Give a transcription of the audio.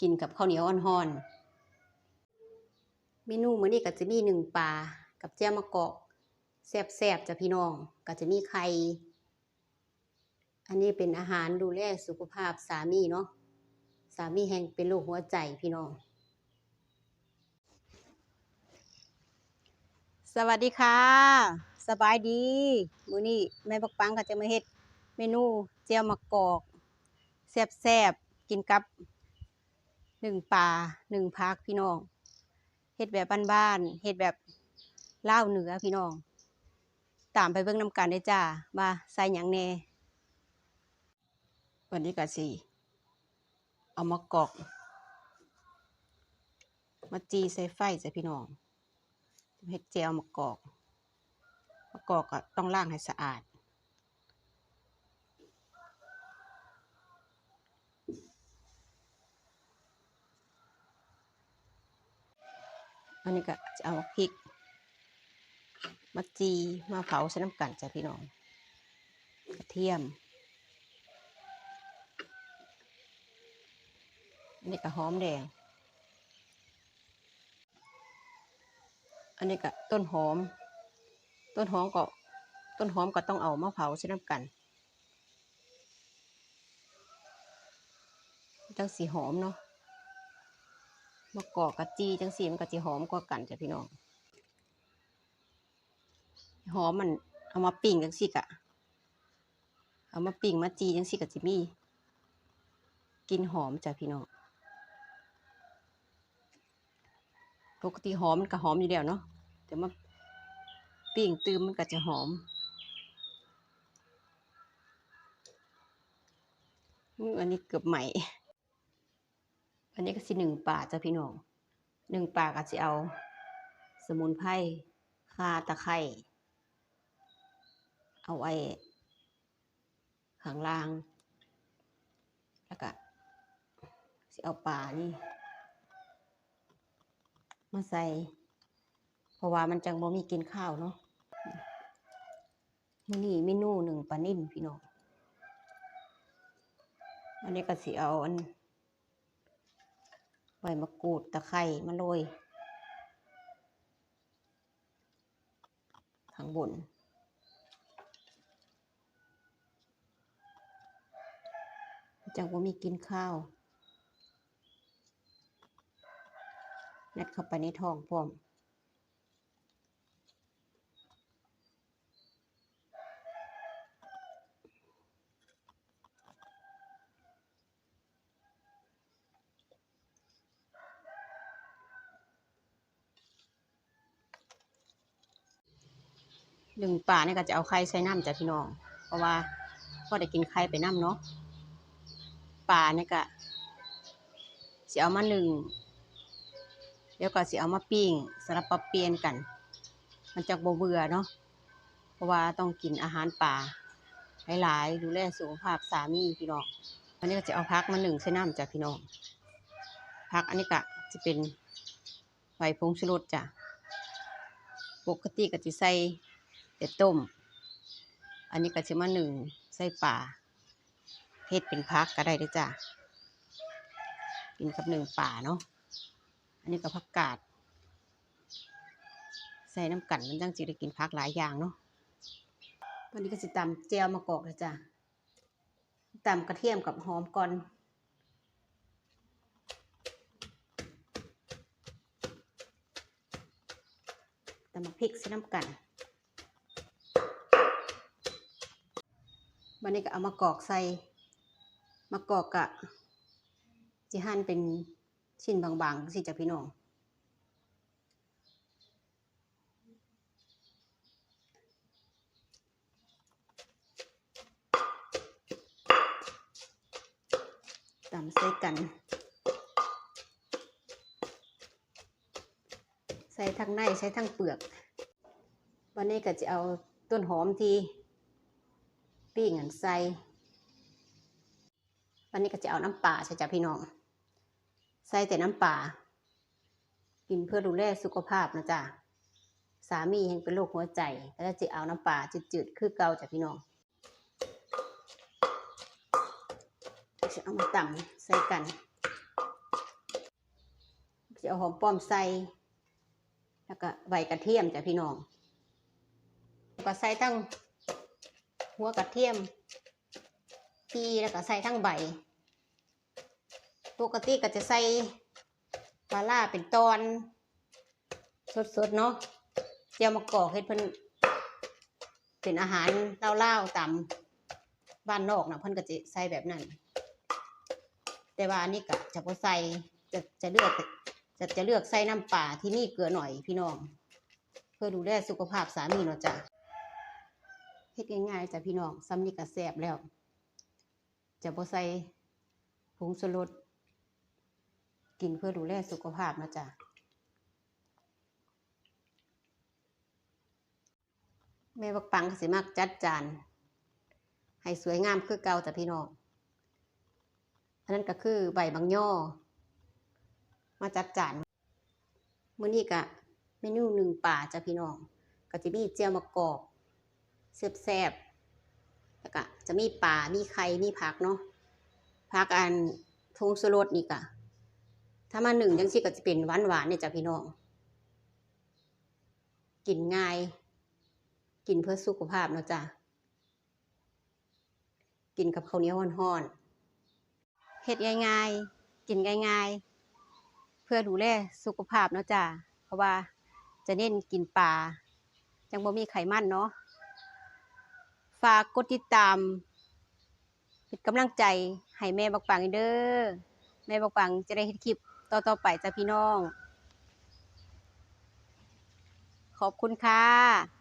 กินกับข้าวเหนียวอ่อนๆเมนูมื้อนี้ก็จะมีหนึ่งปลากับแจ่วมะกอกแซ่บๆจ้ะพี่น้อง ก็จะมีไข่อันนี้เป็นอาหารดูแลสุขภาพสามีเนาะสามีแห่งเป็นโรคหัวใจพี่น้อง สวัสดีค่ะ สบายดีมื้อนี้แม่บักปังก็จะมาเฮ็ดเมนูเจียวมะกอกแซ่บๆกินกับ หนึ่งปลาหนึ่งพักพี่น้องเฮ็ดแบบบ้านๆเฮ็ดแบบเลาเหนือพี่น้อง ตามไปเบิ่งนำกันได้จ้าว่าใส่หยังแน่วันนี้ก็สิเอามากอกมาจีใส่ไฟจ้ะพี่น้องเฮ็ดเจลมะกอกมะกอกก็ต้องล้างให้สะอาด อันนี้ก็จะเอาพริก มาจีมาเผาใส่น้ำกันจ้ะพี่น้องกระเทียม อันนี้ก็หอมแดง อันนี้ก็ต้นหอม ต้นหอมก็ต้นหอมก็ต้องเอามาเผาใช้น้ำกันจังสีหอมเนาะ มะกอกกะจีจังสีมันก็จะหอมกว่ากันจ้ะพี่น้องหอมมันเอามาปิ้งจังสีกะ เอามาปิ้งมาจีจังสีกะจิมีกินหอมจ้ะพี่น้องปกติหอมมันก็หอมอยู่แล้วเนาะแต่มาปิ้งตืมมันก็จะหอมอันนี้เกือบใหม่ อันนี้ก็สิหนึ่งป่าจ้ะพี่น้องหนึ่งป่าก็จะเอา สมุนไพรข่าตะไคร้เอาไว้ข้างล่าง แล้วก็สิเอาป่านี่มาใส่ เพราะว่ามันจังบ่มีกินข้าวเนาะมื้อนี้เมนูหนึ่งปลานิ่นพี่น้องอันนี้ก็สิเอาอัน ใบมะกรูดตะไคร้มาโรยข้างบน จังบ่มีกินข้าวยัดเข้าไปในท้องพร้อม หนึ่งป่าเนี่ยก็จะเอาไข่ใส่น้ำจ้ะพี่น้อง เพราะว่าก็ได้กินไข่ไปน้ำเนาะป่าเนี่ยก็สิเอามาหนึ่งเดี๋ยวก็สิเอามาปิ้งสลับปรับเปลี่ยนกัน มันจะบ่เบื่อเนาะเพราะว่าต้องกินอาหารป่าหลายๆดูแลสุขภาพสามีพี่น้องอันนี้ก็จะเอาพักมาหนึ่งใส่น้ำจ้ะพี่น้องพักอันนี้ก็จะเป็นใบพงชูรสจ้ะปกติก็จะใส่ แต่ต้ม อันนี้ก็จะมาหนึ่งใส่ป่าเฮ็ดเป็นพักก็ได้เด้วยจ้ะกินกับหนึ่งป่าเนาะอันนี้ก็ผักกาด ใส่น้ำกันมันจังสิได้กินผักหลายอย่างเนาะตอนนี้ก็สิตำเจียวมะกอกเลยจ้ะตำกระเทียมกับหอมก่อนตำมะพริกใส่น้ำกัน วันนี้ก็เอามากอกใส่ มากอกกะจิหั่นเป็นชิ้นบางๆสิจ้ะพี่น้องตำใส่กัน ใส่ทั้งในใส่ทั้งเปลือก วันนี้ก็จะเอาต้นหอมที่ ปิ้งอันใส่วันนี้ก็จะเอาน้ำปลาใช่จ้ะพี่น้อง ใส่แต่น้ำปลากินเพื่อดูแลสุขภาพนะจ๊ะสามียังเป็นโรคหัวใจแล้วจะเอาน้ำปลาจืดๆคือเกาจ้ะพี่น้องจะเอามาตำใส่กันจะเอาหอมป้อมใส่ แล้วก็ใบกระเทียมจ้ะพี่น้องก็ใส่ทั้ง หัวกระเทียมทีแล้วก็ใส่ทั้งใบ ปกติก็จะใส่ปลาล่าเป็นตอน สดๆเนาะเจียวมะกอกเฮ็ดเพิ่นเป็นอาหารเล่าๆตามบ้านนอกนะเพิ่นก็จะใส่แบบนั้น แต่ว่าอันนี้ก็จะบ่ใส่จะจะเลือกจะจะเลือกใส่น้ำปลาที่นี่เกลือหน่อยพี่น้อง เพื่อดูแลสุขภาพสามีเนาะจ้ะ ฮ็ดง่ายๆจ้ะพี่น้องซ้ำนี่ก็แซ่บแล้ว จะบ่ใส่ผงชูรสกินเพื่อดูแลสุขภาพนะจ้ะแม่บักปังสิมักจัดจาน ให้สวยงามคือเก่าจ้ะพี่น้องอันนั้นก็คือใบบางย่อ มาจัดจานมื้อนี้ก็เมนูหนึ่งป่าจ้ะพี่น้อง ก็จะมีเจียวมะกอก แซบๆแล้วก็จะมีปลามีไข่มีผักเนาะผักอันทงสรดนี่ก็ถ้ามาหนึ่งจังซี่ก็จะเป็นหวานหวานๆเนี่ยจ้ะพี่น้องกินง่าย กินเพื่อสุขภาพเนาะจ้ะกินกับข้าวเหนียวฮ้อนๆเฮ็ดง่ายๆกินง่ายๆ เพื่อดูแลสุขภาพเนาะจ้ะเพราะว่าจะเน้นกินปลาจังบ่มีไขมันเนาะ ฝากกดติดตามเป็นกำลังใจให้แม่บักปังเด้อแม่บักปังจะได้เห็นคลิปต่อๆไปจ้ะพี่น้อง ขอบคุณค่ะ